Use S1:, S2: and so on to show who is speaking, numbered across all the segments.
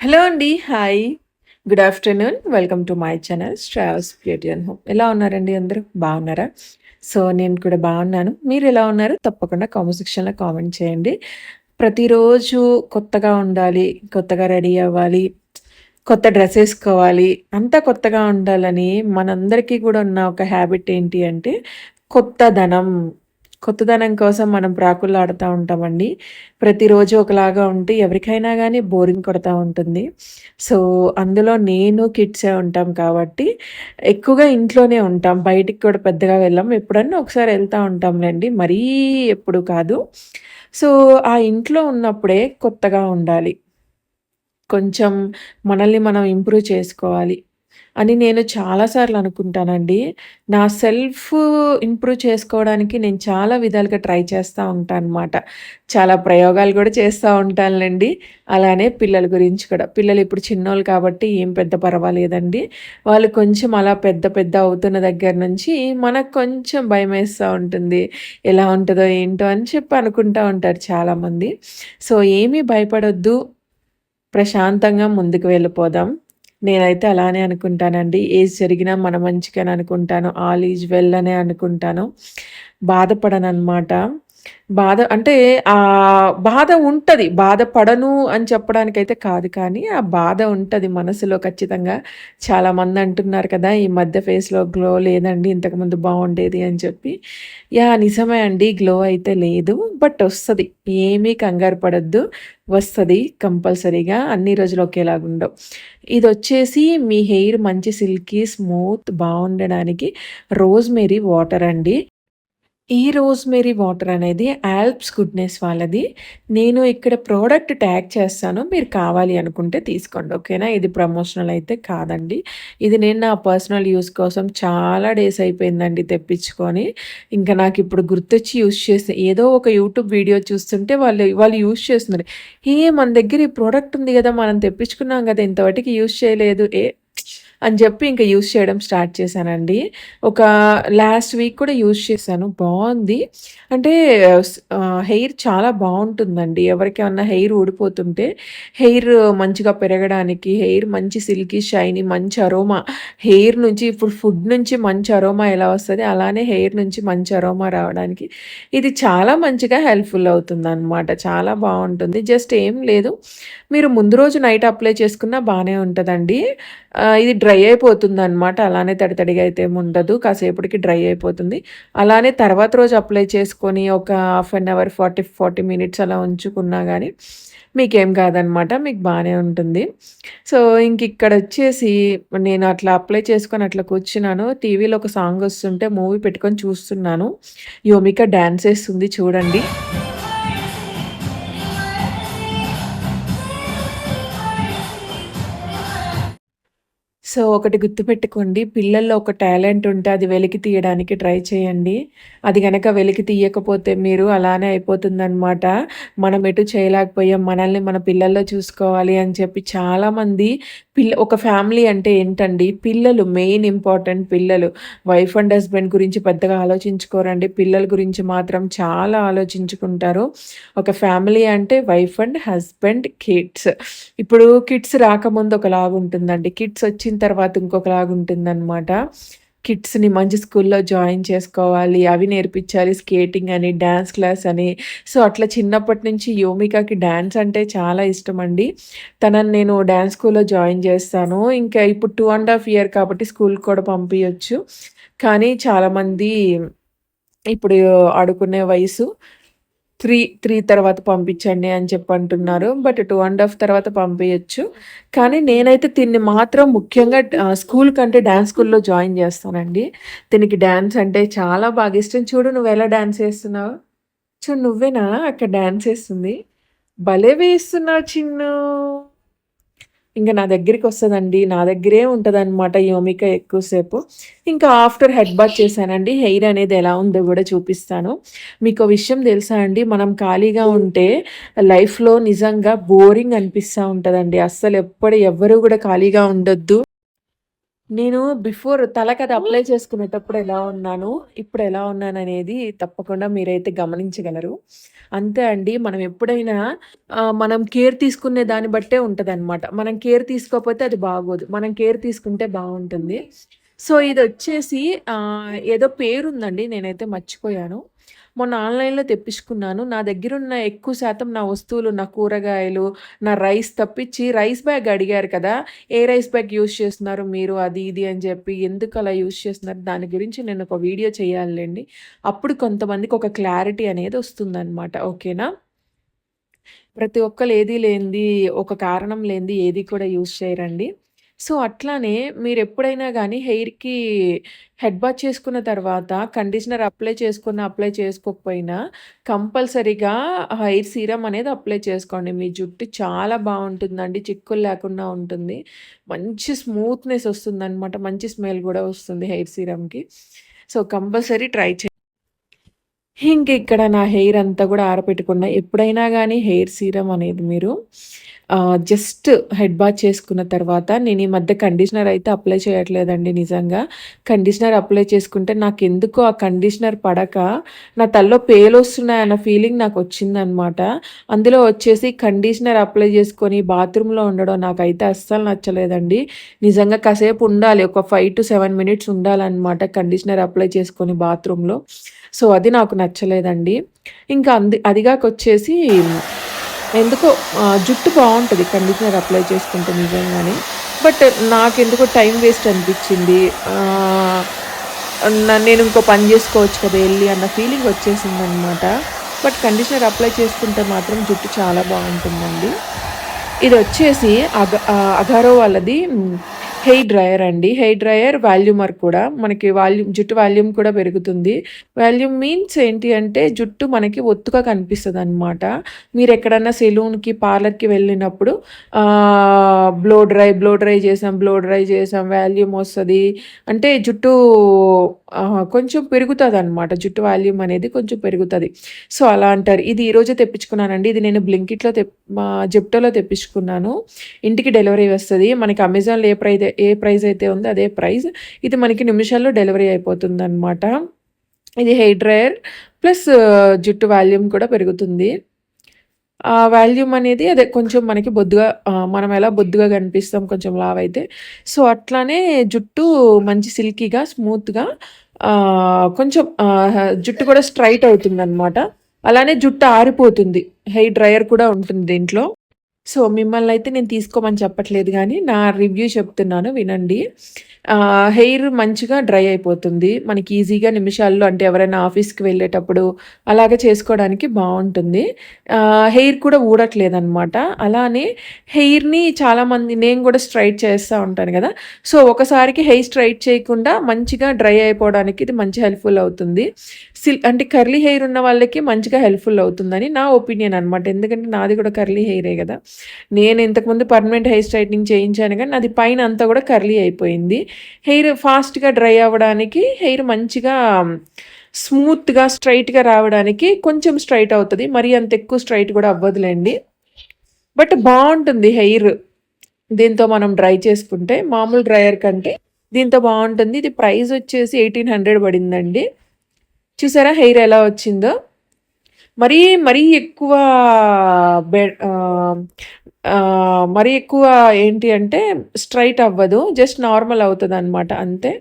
S1: Hello అండి hi. Good afternoon. Welcome to my channel travels beauty and home. ఎలా ఉన్నారండి అందరూ? బాగున్నారా? సో నేను కూడా బాగున్నాను. మీరు ఎలా ఉన్నారు? తప్పకుండా కామెంట్ సెక్షన్లో కామెంట్ చేయండి. ప్రతిరోజు కొత్తగా ఉండాలి కొత్తగా రెడీ అవ్వాలి కొత్త డ్రెస్ వేసుకోవాలి అంతా కొత్తగా ఉండాలని మనందరికీ కూడా ఉన్న ఒక హ్యాబిట్ ఏంటి అంటే కొత్తదనం కొత్తదనం కోసం మనం ప్రాకులాడుతూ ఉంటామండి. ప్రతిరోజు ఒకలాగా ఉంటే ఎవరికైనా కానీ బోరింగ్ కొడతా ఉంటుంది. సో అందులో నేను కిడ్సే ఉంటాం కాబట్టి ఎక్కువగా ఇంట్లోనే ఉంటాం. బయటికి కూడా పెద్దగా వెళ్ళాం. ఎప్పుడన్నా ఒకసారి వెళ్తూ ఉంటాంలేండి. మరీ ఎప్పుడు కాదు. సో ఆ ఇంట్లో ఉన్నప్పుడే కొత్తగా ఉండాలి. కొంచెం మనల్ని మనం ఇంప్రూవ్ చేసుకోవాలి. అని నేను చాలాసార్లు అనుకుంటానండి. నా సెల్ఫ్ ఇంప్రూవ్ చేసుకోవడానికి నేను చాలా విధాలుగా ట్రై చేస్తూ అనమాట చాలా ప్రయోగాలు కూడా చేస్తూ ఉంటానులేండి అలానే పిల్లల గురించి కూడా. పిల్లలు ఇప్పుడు చిన్నోళ్ళు కాబట్టి ఏం పెద్ద పర్వాలేదండి. వాళ్ళు కొంచెం అలా పెద్ద పెద్ద అవుతున్న దగ్గర నుంచి మనకు కొంచెం భయమేస్తూ ఉంటుంది. ఎలా ఉంటుందో ఏంటో అని చెప్పి అనుకుంటూ ఉంటారు చాలామంది. సో ఏమీ భయపడొద్దు. ప్రశాంతంగా ముందుకు వెళ్ళిపోదాం. నేనైతే అలానే అనుకుంటానండి. ఏది జరిగినా మన మంచికని అనుకుంటాను. ఆల్ ఈజ్ వెల్ అనే అనుకుంటాను. బాధపడను అనమాట బాధ అంటే ఆ బాధ ఉంటుంది బాధపడను అని చెప్పడానికైతే కాదు కానీ, ఆ బాధ ఉంటుంది మనసులో ఖచ్చితంగా. చాలామంది అంటున్నారు కదా! ఈ మధ్య ఫేస్‌లో గ్లో లేదండి. ఇంతకుముందు బాగుండేది అని చెప్పి. యా నిజమే అండి. గ్లో అయితే లేదు. బట్ వస్తుంది ఏమీ కంగారు పడద్దు వస్తుంది కంపల్సరీగా. అన్ని రోజులు ఒకేలాగుండవు. ఇదొచ్చేసి మీ హెయిర్ మంచి సిల్కీ, స్మూత్ బాగుండడానికి రోజ్‌మెరీ వాటర్ అండి. ఈ రోజ్‌మెరీ వాటర్ అనేది ఆల్ప్స్ గుడ్‌నెస్ వాళ్ళది. నేను ఇక్కడ ప్రోడక్ట్ ట్యాగ్ చేస్తాను. మీరు కావాలి అనుకుంటే తీసుకోండి. ఓకేనా? ఇది ప్రమోషనల్ అయితే కాదండి. ఇది నేను నా పర్సనల్ యూస్ కోసం చాలా డేస్ అయిపోయిందండి తెప్పించుకొని. ఇంకా నాకు ఇప్పుడు గుర్తొచ్చి యూస్ చేసిన ఏదో ఒక యూట్యూబ్ వీడియో చూస్తుంటే వాళ్ళు వాళ్ళు యూస్ చేస్తున్నారు. ఏ మన దగ్గర ఈ ప్రోడక్ట్ ఉంది కదా మనం తెప్పించుకున్నాం కదా ఇంతవరకు యూస్ చేయలేదు. ఏ అని చెప్పి ఇంకా యూజ్ చేయడం స్టార్ట్ చేశానండి. ఒక లాస్ట్ వీక్ కూడా యూజ్ చేశాను. బాగుంది అంటే హెయిర్ చాలా బాగుంటుందండి ఎవరికేమన్నా హెయిర్ ఊడిపోతుంటే హెయిర్ మంచిగా పెరగడానికి, హెయిర్ మంచి సిల్కీ, షైనీ మంచి అరోమా హెయిర్ నుంచి ఇప్పుడు ఫుడ్ నుంచి మంచి అరోమా ఎలా వస్తుంది అలానే హెయిర్ నుంచి మంచి అరోమా రావడానికి ఇది చాలా మంచిగా హెల్ప్‌ఫుల్ అవుతుంది అనమాట చాలా బాగుంటుంది. జస్ట్ ఏం లేదు. మీరు ముందు రోజు నైట్ అప్లై చేసుకున్నా బాగానే ఉంటుందండి ఇది డ్రై డ్రై అయిపోతుంది అనమాట అలానే తడితడిగా అయితే ఉండదు. కాసేపటికి డ్రై అయిపోతుంది. అలానే తర్వాత రోజు అప్లై చేసుకొని ఒక half an hour, forty forty minutes అలా ఉంచుకున్నా కానీ మీకేం కాదనమాట. మీకు బాగానే ఉంటుంది. సో, ఇంక ఇక్కడ వచ్చేసి నేను అట్లా అప్లై చేసుకొని అట్లా కూర్చున్నాను. టీవీలో ఒక సాంగ్ వస్తుంటే మూవీ పెట్టుకొని చూస్తున్నాను. యోమిక డ్యాన్స్ వేస్తుంది చూడండి. సో ఒకటి గుర్తుపెట్టుకోండి పిల్లల్లో ఒక టాలెంట్ ఉంటే అది వెలికి తీయడానికి ట్రై చేయండి. అది కనుక వెలికి తీయకపోతే మీరు అలానే అయిపోతుందనమాట మనం ఎటు చేయలేకపోయాం మనల్ని మన పిల్లల్లో చూసుకోవాలి అని చెప్పి చాలామంది పిల్ల ఒక ఫ్యామిలీ అంటే ఏంటండి పిల్లలు మెయిన్ ఇంపార్టెంట్ పిల్లలు. వైఫ్ అండ్ హస్బెండ్ గురించి పెద్దగా ఆలోచించుకోరండి పిల్లల గురించి మాత్రం చాలా ఆలోచించుకుంటారు. ఒక ఫ్యామిలీ అంటే వైఫ్ అండ్ హస్బెండ్ కిడ్స్. ఇప్పుడు కిడ్స్ రాకముందు ఒకలాగా ఉంటుందండి కిడ్స్ వచ్చిన తర్వాత ఇంకొకలాగా ఉంటుందన్నమాట కిడ్స్ని మంచి స్కూల్లో జాయిన్ చేసుకోవాలి అవి నేర్పించాలి స్కేటింగ్ అని డ్యాన్స్ క్లాస్ అని. సో అట్లా చిన్నప్పటి నుంచి యోమికాకి డ్యాన్స్ అంటే చాలా ఇష్టం అండి తనని నేను డ్యాన్స్ స్కూల్లో జాయిన్ చేస్తాను. ఇంకా ఇప్పుడు టూ అండ్ హాఫ్ ఇయర్ కాబట్టి స్కూల్కి కూడా పంపించచ్చు కానీ చాలామంది ఇప్పుడు ఆడుకునే వయసు త్రీ త్రీ తర్వాత పంపించండి అని చెప్పి అంటున్నారు. బట్ టూ అండ్ హాఫ్ తర్వాత పంపించచ్చు. కానీ నేనైతే దీన్ని మాత్రం ముఖ్యంగా స్కూల్ కంటే డ్యాన్స్ స్కూల్లో జాయిన్ చేస్తానండి. దీనికి డ్యాన్స్ అంటే చాలా బాగా ఇష్టం. చూడు నువ్వు ఎలా డ్యాన్స్ వేస్తున్నావు చూ నువ్వేనా? అక్కడ డ్యాన్స్ వేస్తుంది భలే వేస్తున్నావు చిన్ను. ఇంకా నా దగ్గరికి వస్తుందండి. నా దగ్గరే ఉంటుందన్నమాట యోమిక ఎక్కువసేపు. ఇంకా ఆఫ్టర్ హెడ్ బాత్ చేశానండి. హెయిర్ అనేది ఎలా ఉందో కూడా చూపిస్తాను. మీకు విషయం తెలుసా అండి? మనం ఖాళీగా ఉంటే లైఫ్లో నిజంగా బోరింగ్ అనిపిస్తూ ఉంటుందండి. అస్సలు ఎప్పుడు ఎవ్వరూ కూడా ఖాళీగా ఉండొద్దు. నేను బిఫోర్ తలకది అప్లై చేసుకునేటప్పుడు ఎలా ఉన్నాను, ఇప్పుడు ఎలా ఉన్నాననేది తప్పకుండా మీరైతే గమనించగలరు. అంతే అండి. మనం ఎప్పుడైనా మనం కేర్ తీసుకునే దాన్ని బట్టే ఉంటదనమాట. మనం కేర్ తీసుకోకపోతే అది బాగోదు. మనం కేర్ తీసుకుంటే బావుంటుంది. సో, ఇదొచ్చేసి ఆహ్, ఏదో పేరుందండి. నేనైతే మర్చిపోయాను. మొన్న ఆన్‌లైన్‌లో తెప్పించుకున్నాను. నా దగ్గరున్న ఎక్కువ శాతం నా వస్తువులు, నా కూరగాయలు, నా రైస్ తప్పించి రైస్ బ్యాగ్ అడిగారు కదా! ఏ రైస్ బ్యాగ్ యూస్ చేస్తున్నారు మీరు? అది ఇది అని చెప్పి ఎందుకు అలా యూజ్ చేస్తున్నారు? దాని గురించి నేను ఒక వీడియో చేయాలండి అప్పుడు కొంతమందికి ఒక క్లారిటీ అనేది వస్తుందన్నమాట ఓకేనా? ప్రతి ఒక్కరు ఏది లేనిది, ఒక కారణం లేనిది ఏది కూడా యూజ్ చేయరండి. సో, అట్లానే మీరు ఎప్పుడైనా కానీ హెయిర్‌కి హెడ్ బాత్ చేసుకున్న తర్వాత కండిషనర్ అప్లై చేసుకున్న, అప్లై చేసుకోకపోయినా కంపల్సరీగా హెయిర్ సీరమ్ అనేది అప్లై చేసుకోండి. మీ జుట్టు చాలా బాగుంటుందండి చిక్కులు లేకుండా ఉంటుంది. మంచి స్మూత్‌నెస్ వస్తుందనమాట. మంచి స్మెల్ కూడా వస్తుంది హెయిర్ సీరమ్‌కి. సో, కంపల్సరీ ట్రై చే ఇంక ఇక్కడ నా హెయిర్ అంతా కూడా ఆరపెట్టుకున్నా ఎప్పుడైనా కానీ హెయిర్ సీరమ్ అనేది మీరు జస్ట్ హెడ్ బాత్ చేసుకున్న తర్వాత నేను ఈ మధ్య కండిషనర్ అయితే అప్లై చేయట్లేదండి నిజంగా. కండిషనర్ అప్లై చేసుకుంటే నాకు ఎందుకో ఆ కండిషనర్ పడక నా తలలో పేలొస్తున్నాయన్న ఫీలింగ్ నాకు వచ్చిందనమాట అందులో వచ్చేసి కండిషనర్ అప్లై చేసుకొని బాత్రూంలో ఉండడం నాకైతే అస్సలు నచ్చలేదండి. నిజంగా కాసేపు ఉండాలి. ఒక 5-7 మినిట్స్ ఉండాలన్నమాట కండిషనర్ అప్లై చేసుకొని బాత్రూంలో సో, అది నాకు నచ్చలేదండి. ఇంకా అంది అదిగాకొచ్చేసి ఎందుకో జుట్టు బాగుంటుంది కండిషనర్ అప్లై చేసుకుంటే నిజంగానే. బట్ నాకెందుకో టైం వేస్ట్ అనిపించింది నేను ఇంకో పని చేసుకోవచ్చు కదా! వెళ్ళి అన్న ఫీలింగ్ వచ్చేసింది అనమాట బట్ కండిషనర్ అప్లై చేసుకుంటే మాత్రం జుట్టు చాలా బాగుంటుందండి ఇది వచ్చేసి అగ అగారో వాళ్ళది హెయిర్ డ్రైయర్ అండి. హెయిర్ డ్రయర్ వాల్యూమర్ కూడా. మనకి వాల్యూమ్ జుట్టు వాల్యూమ్ కూడా పెరుగుతుంది. వాల్యూమ్ మీన్స్ ఏంటి అంటే జుట్టు మనకి ఒత్తుగా కనిపిస్తుంది అనమాట మీరు ఎక్కడన్నా సెలూన్‌కి, పార్లర్‌కి వెళ్ళినప్పుడు బ్లో డ్రై, బ్లో డ్రై చేసాం, బ్లో డ్రై చేసాం, వాల్యూమ్ వస్తుంది అంటే జుట్టు కొంచెం పెరుగుతుంది అనమాట జుట్టు వాల్యూమ్ అనేది కొంచెం పెరుగుతుంది సో, అలా అంటారు. ఇది ఈరోజే తెప్పించుకున్నానండి. ఇది నేను బ్లింకిట్‌లో తెప్ ఆహ్, జెప్టోలో తెప్పించుకున్నాను. ఇంటికి డెలివరీ వస్తుంది మనకి అమెజాన్‌లో ఏ ప్రైస్ ఏ ప్రైస్ అయితే ఉందో అదే ప్రైస్. ఇది మనకి నిమిషాల్లో డెలివరీ అయిపోతుంది అనమాట ఇది హెయిర్ డ్రయర్ ప్లస్ జుట్టు వాల్యూమ్ కూడా పెరుగుతుంది. ఆ వాల్యూమ్ అనేది అదే కొంచెం మనకి బొద్దుగా మనం ఎలా బొద్దుగా కనిపిస్తాం కొంచెం లావైతే. సో, అట్లానే జుట్టు మంచి సిల్కీగా, స్మూత్‌గా కొంచెం జుట్టు కూడా స్ట్రైట్ అవుతుంది అనమాట అలానే జుట్టు ఆరిపోతుంది. హెయిర్ డ్రైయర్ కూడా ఉంటుంది దీంట్లో. సో, మిమ్మల్ని అయితే నేను తీసుకోమని చెప్పట్లేదు కానీ నా రివ్యూ చెప్తున్నాను వినండి. హెయిర్ మంచిగా డ్రై అయిపోతుంది. మనకి ఈజీగా నిమిషాల్లో అంటే ఎవరైనా ఆఫీస్‌కి వెళ్ళేటప్పుడు అలాగే చేసుకోవడానికి బాగుంటుంది హెయిర్ కూడా ఊడట్లేదనమాట. అలానే హెయిర్‌ని చాలామంది నేను కూడా స్ట్రైట్ చేస్తూ ఉంటాను కదా సో, ఒకసారికి హెయిర్ స్ట్రైట్ చేయకుండా మంచిగా డ్రై అయిపోవడానికి ఇది మంచి హెల్ప్‌ఫుల్ అవుతుంది. సిల్ అంటే కర్లీ హెయిర్ ఉన్న వాళ్ళకి మంచిగా హెల్ప్‌ఫుల్ అవుతుందని నా ఒపీనియన్ అనమాట. ఎందుకంటే నాది కూడా కర్లీ హెయిరే కదా నేను ఇంతకుముందు పర్మనెంట్ హెయిర్ స్ట్రైట్నింగ్ చేయించాను కానీ నాది పైన అంతా కూడా కర్లీ అయిపోయింది. హెయిర్ ఫాస్ట్‌గా డ్రై అవ్వడానికి, హెయిర్ మంచిగా స్మూత్‌గా, స్ట్రైట్గా రావడానికి కొంచెం స్ట్రైట్ అవుతుంది మరీ అంత ఎక్కువ స్ట్రైట్ కూడా అవ్వదులేండి బట్ బాగుంటుంది హెయిర్. దీంతో మనం డ్రై చేసుకుంటే మామూలు డ్రైయర్ కంటే దీంతో బాగుంటుంది ఇది ప్రైస్ వచ్చేసి 1800 పడిందండి. చూసారా హెయిర్ ఎలా వచ్చిందో? మరీ, మరీ ఎక్కువ బె మరీ ఎక్కువ ఏంటి అంటే స్ట్రైట్ అవ్వదు. జస్ట్ నార్మల్ అవుతుంది అనమాట అంతే.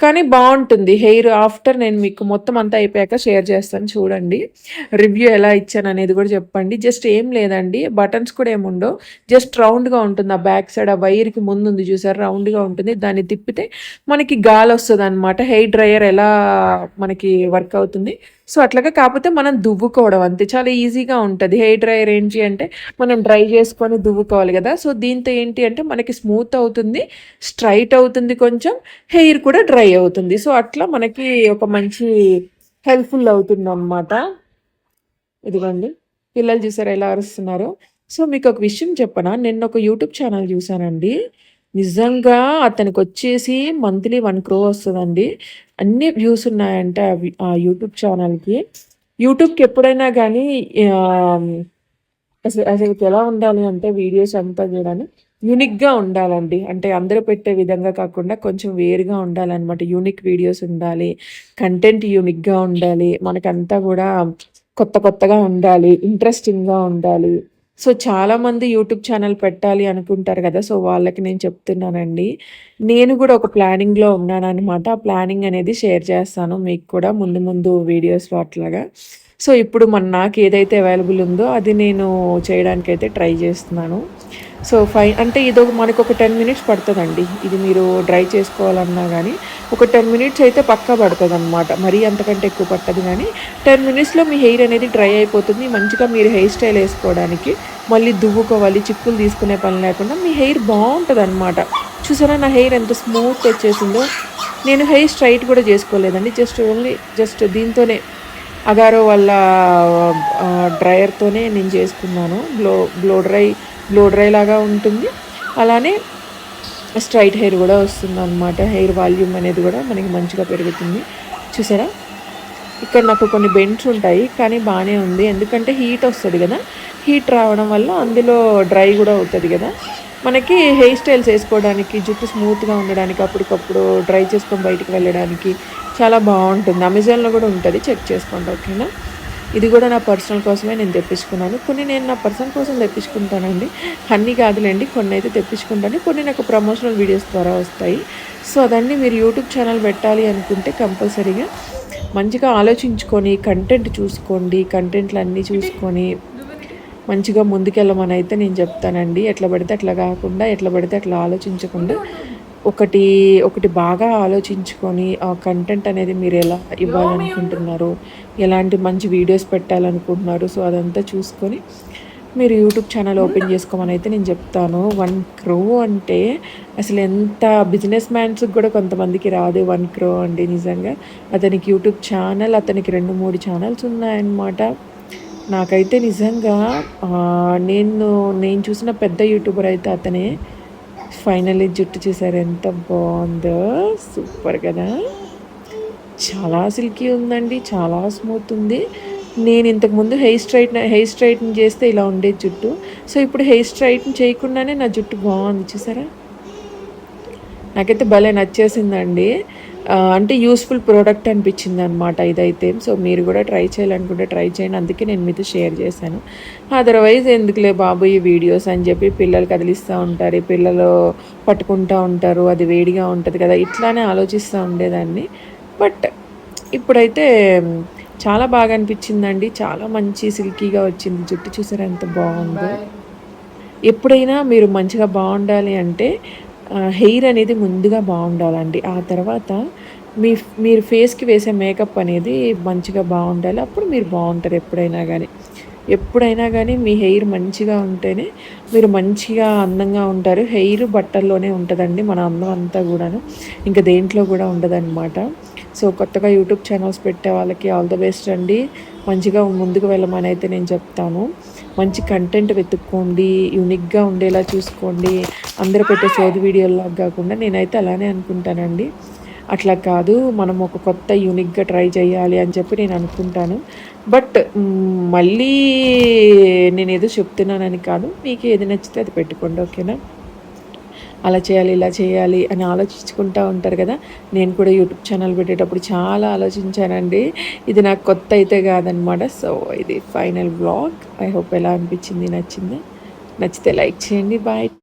S1: కానీ బాగుంటుంది హెయిర్ ఆఫ్టర్ నేను మీకు మొత్తం అంతా అయిపోయాక షేర్ చేస్తాను చూడండి. రివ్యూ ఎలా ఇచ్చాను అనేది కూడా చెప్పండి. జస్ట్ ఏం లేదండి. బటన్స్ కూడా ఏముండవు. జస్ట్ రౌండ్‌గా ఉంటుంది. ఆ బ్యాక్ సైడ్ ఆ వైర్‌కి ముందు ఉంది చూసారు రౌండ్‌గా ఉంటుంది. దాన్ని తిప్పితే మనకి గాలి వస్తుంది అనమాట హెయిర్ డ్రైయర్ ఎలా మనకి వర్క్ అవుతుంది. సో, అట్లాగా కాకపోతే మనం దువ్వుకోవడం అంతే. చాలా ఈజీగా ఉంటుంది హెయిర్ డ్రైయర్ ఏంటి అంటే మనం డ్రై చేసుకొని దువ్వుకోవాలి కదా సో, దీంతో ఏంటి అంటే మనకి స్మూత్ అవుతుంది. స్ట్రైట్ అవుతుంది కొంచెం. హెయిర్ కూడా డ్రై అవుతుంది. సో, అట్లా మనకి ఒక మంచి హెల్ప్‌ఫుల్ అవుతుందనమాట. ఇదిగోండి. పిల్లలు చూసారు ఎలా అరుస్తున్నారు సో, మీకు ఒక విషయం చెప్పనా? నిన్న ఒక యూట్యూబ్ ఛానల్ చూసానండి. నిజంగా అతనికి వచ్చేసి మంత్లీ వన్ క్రో వస్తుందండి అన్ని వ్యూస్ ఉన్నాయంట అవి ఆ యూట్యూబ్ ఛానల్‌కి. యూట్యూబ్‌కి ఎప్పుడైనా కానీ అసలు అసలు ఎలా ఉండాలి అంటే వీడియోస్ అంతా చూడాలి యూనిక్‌గా ఉండాలండి. అంటే అందరూ పెట్టే విధంగా కాకుండా కొంచెం వేరుగా ఉండాలన్నమాట యూనిక్ వీడియోస్ ఉండాలి. కంటెంట్ యూనిక్‌గా ఉండాలి. మనకంతా కూడా కొత్త కొత్తగా ఉండాలి. ఇంట్రెస్టింగ్‌గా ఉండాలి. సో, చాలామంది యూట్యూబ్ ఛానల్ పెట్టాలి అనుకుంటారు కదా సో, వాళ్ళకి నేను చెప్తున్నానండి. నేను కూడా ఒక ప్లానింగ్‌లో ఉన్నాననమాట. ఆ ప్లానింగ్ అనేది షేర్ చేస్తాను మీకు కూడా ముందు ముందు వీడియోస్‌లో అట్లాగా. సో, ఇప్పుడు మన నాకు ఏదైతే అవైలబుల్ ఉందో అది నేను చేయడానికైతే ట్రై చేస్తున్నాను. సో, ఫై అంటే ఇదొక మనకొక 10 మినిట్స్ పడుతుందండి ఇది మీరు డ్రై చేసుకోవాలన్నా కానీ ఒక 10 మినిట్స్ అయితే పక్కా పడుతుంది అనమాట మరీ అంతకంటే ఎక్కువ పట్టదు కానీ టెన్ మినిట్స్‌లో మీ హెయిర్ అనేది డ్రై అయిపోతుంది. మంచిగా మీరు హెయిర్ స్టైల్ వేసుకోవడానికి మళ్ళీ దువ్వుకోవాలి, చిక్కులు తీసుకునే పని లేకుండా మీ హెయిర్ బాగుంటుంది అనమాట చూసారా నా హెయిర్ ఎంత స్మూత్ వచ్చేసిందో. నేను హెయిర్ స్ట్రైట్ కూడా చేసుకోలేదండి. జస్ట్ ఓన్లీ జస్ట్ దీంతోనే అగారో వాళ్ళ డ్రైయర్‌తోనే నేను చేసుకున్నాను. Blow blow dry blow dry లాగా ఉంటుంది. అలానే స్ట్రైట్ హెయిర్ కూడా వస్తుంది అనమాట హెయిర్ వాల్యూమ్ అనేది కూడా మనకి మంచిగా పెరుగుతుంది. చూసారా? ఇక్కడ నాకు కొన్ని బెండ్స్ ఉంటాయి. కానీ బాగానే ఉంది. ఎందుకంటే హీట్ వస్తుంది కదా హీట్ రావడం వల్ల అందులో డ్రై కూడా అవుతుంది కదా మనకి హెయిర్ స్టైల్స్ వేసుకోవడానికి జుట్టు స్మూత్‌గా ఉండడానికి, అప్పటికప్పుడు డ్రై చేసుకొని బయటికి వెళ్ళడానికి చాలా బాగుంటుంది అమెజాన్‌లో కూడా ఉంటుంది చెక్ చేసుకోండి. ఓకేనా? ఇది కూడా నా పర్సనల్ కోసమే నేను తెప్పించుకున్నాను. కొన్ని నేను నా పర్సనల్ కోసం తెప్పించుకుంటానండి. అన్నీ కొన్ని అయితే తెప్పించుకుంటాను. కొన్ని నాకు ప్రమోషనల్ వీడియోస్ ద్వారా వస్తాయి. సో, అదండి మీరు యూట్యూబ్ ఛానల్ పెట్టాలి అనుకుంటే కంపల్సరీగా మంచిగా ఆలోచించుకొని, కంటెంట్ చూసుకోండి. కంటెంట్లు అన్నీ చూసుకొని మంచిగా ముందుకెళ్ళమని అయితే నేను చెప్తానండి. ఎట్లా పడితే అట్లా కాకుండా, ఎట్లా పడితే అట్లా ఆలోచించకుండా ఒకటి, ఒకటి బాగా ఆలోచించుకొని ఆ కంటెంట్ అనేది మీరు ఎలా ఇవ్వాలనుకుంటున్నారు, ఎలాంటి మంచి వీడియోస్ పెట్టాలనుకుంటున్నారు. సో, అదంతా చూసుకొని మీరు యూట్యూబ్ ఛానల్ ఓపెన్ చేసుకోమనైతే నేను చెప్తాను. వన్ క్రో అంటే అసలు ఎంత బిజినెస్ మ్యాన్స్‌కి కూడా కొంతమందికి రాదు వన్ క్రో అండి నిజంగా. అతనికి యూట్యూబ్ ఛానల్ అతనికి 2, 3 ఛానల్స్ ఉన్నాయన్నమాట. నాకైతే నిజంగా నేను నేను చూసిన పెద్ద యూట్యూబర్ అయితే అతనే. ఫైనల్లీ జుట్టు చూసారా ఎంత బాగుందో సూపర్ కదా చాలా సిల్కీ ఉందండి. చాలా స్మూత్ ఉంది. నేను ఇంతకుముందు హెయిర్ స్ట్రైట్ హెయిర్ స్ట్రైట్ని చేస్తే ఇలా ఉండేది జుట్టు. సో, ఇప్పుడు హెయిర్ స్ట్రైట్ని చేయకుండానే నా జుట్టు బాగుంది చూసారా? నాకైతే భలే నచ్చేసిందండి. అంటే యూజ్‌ఫుల్ ప్రొడక్ట్ అనిపించిందనమాట ఇదైతే. సో, మీరు గూడా ట్రై చేయాలనుకుంటే ట్రై చేయండి. అందుకే నేను మీతో షేర్ చేశాను. అదర్‌వైజ్ ఎందుకులే బాబు ఈ వీడియోస్ అని చెప్పి పిల్లలు కదిలిస్తా ఉంటారు. పిల్లలు పట్టుకుంటా ఉంటారు. అది వేడిగా ఉంటది కదా! ఇట్లానే ఆలోచిస్తా ఉండేదాన్ని. బట్ ఇప్పుడైతే చాలా బాగా అనిపించిందండి. చాలా మంచి సిల్కీగా వచ్చింది. జుట్టు చూసారా ఎంత బావుందో. ఎప్పుడైనా మీరు మంచిగా బావుండాలి అంటే హెయిర్ అనేది ముందుగా బావుండాలండి. ఆ తర్వాత మీ మీరు ఫేస్‌కి వేసే మేకప్ అనేది మంచిగా బావుండాలి. అప్పుడు మీరు బావుంటారు ఎప్పుడైనా గానీ. ఎప్పుడైనా గానీ మీ హెయిర్ మంచిగా ఉంటేనే మీరు మంచిగా అందంగా ఉంటారు. హెయిర్ బట్టల్లోనే ఉంటదండి మన అందం అంతా గూడాను. ఇంక దేంట్లో గూడా ఉండదనమాట. సో, కొత్తగా యూట్యూబ్ ఛానల్స్ పెట్టే వాళ్ళకి ఆల్ ద బెస్ట్ అండి. మంచిగా ముందుకు వెళ్ళమనైతే నేను చెప్తాను. మంచి కంటెంట్ వెతుక్కోండి. యూనిక్‌గా ఉండేలా చూసుకోండి. అందరూ పెట్టే సోది వీడియోల్లాగా గాకుండా నేనైతే అలానే అనుకుంటానండి. అట్లా కాదు మనం ఒక కొత్త యూనిక్‌గా ట్రై చేయాలి అని చెప్పి నేను అనుకుంటాను. బట్ మళ్ళీ నేను ఏదో చెప్తున్నానని కాదు. మీకు ఏది నచ్చితే అది పెట్టుకోండి. ఓకేనా? అలా చేయాలి, ఇలా చేయాలి అని ఆలోచించుకుంటూ ఉంటారు కదా! నేను కూడా యూట్యూబ్ ఛానల్ పెట్టేటప్పుడు చాలా ఆలోచించానండి. ఇది నాకు కొత్త అయితే కాదనమాట. సో, ఇది ఫైనల్ బ్లాగ్ ఐ హోప్ ఎలా అనిపించింది? నచ్చిందా? నచ్చితే లైక్ చేయండి. బాయ్.